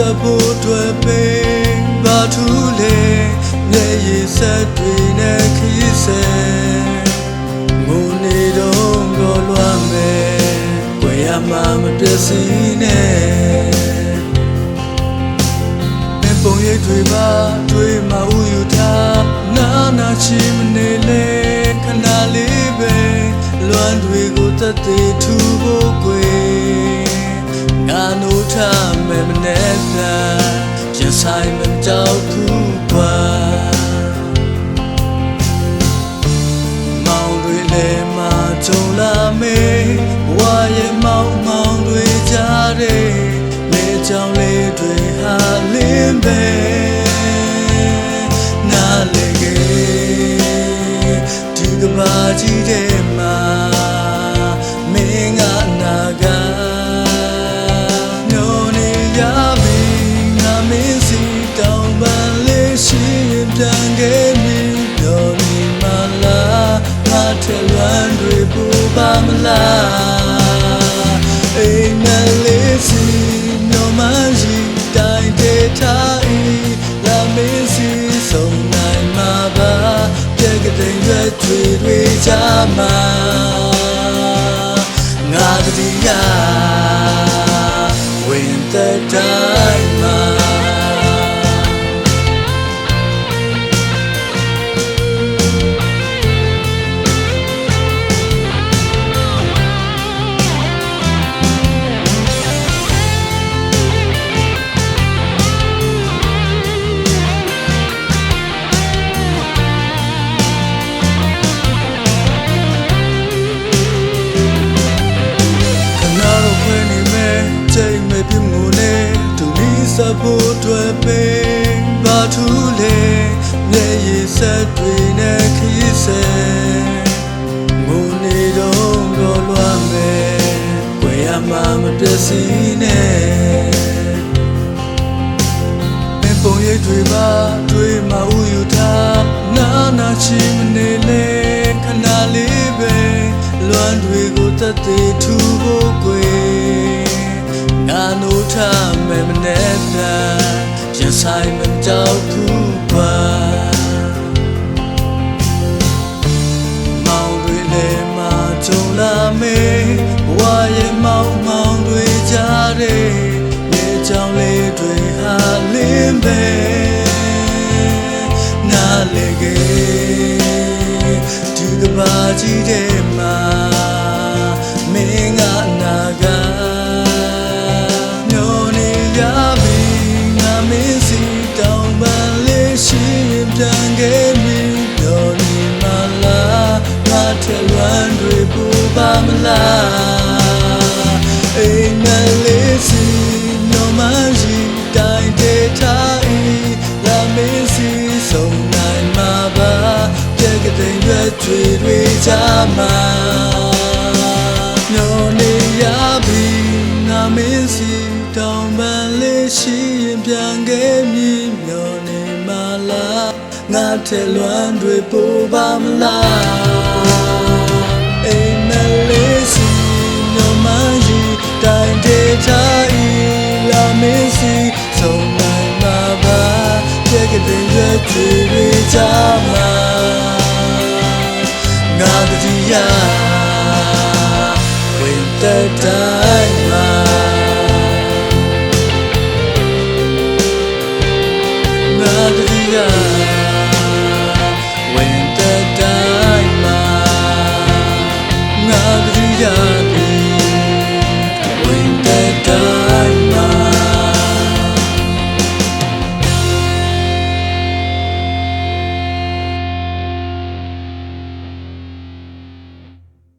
ပြမှုနဲ့ဒူလီစဖို့တွေ့ပေဘာထူးလေမျက်ရည်ဆက်တွေနဲ့ခီးဆဲငုံနေတော့ကိုလွမ်းမယ်ွယ်ရမှာမပြည့်စည်နဲ့မပုံရိပ်တွေပါတွေးမဥယူထားနာနာချီမနေလေခဏလေးပဲလွမ်းတွေကိုတသက်ထူဖို့ကွယ် ငါနိုးထားမယ်မနဲ့သာရင်ဆိုင်မကြောက်ဘူးကွာမောင်တွေလည်းမကြုံလာမေဘဝရဲ့မောင်မောင်တွေကြားတဲ့လေကြောင်လေးတွေဟာလင်းပဲနားလေကေဒီကဘာကြီးတဲ့ တဲ့ရွက်တွေတွေကြမှာငါတည်းရဝင်တဲ့ ပြည့်စည်နဲ့မင်းပုံရိပ်တွေပါတွေးမဥယူထားနာနာချီမနေလေခဏလေးပဲလွမ်းတွေကိုတသက်ထူဖို့ကွယ်ငါနိုးထားမယ်မနဲ့သာရင်ဆိုင်မကြောက်ဘူးပါ နားလေကေဒီကဘာကြီးတဲ့မှာမ ရွက်တွေတွေကြမှာညိုနေရပြီငါမင်းစီတောင်းပန်လေးရှိရင်ပြန်ခဲ့မည်ညိုနေမလားငါထဲလွမ်းတွေပူပါမလားအိမ်မလေးစီနော်မကြီးတိုင်းဒေတာဤလာမင်းစီဆုံးနိုင်မှာပါပြက်ကတဲ့ရွက် Yeah.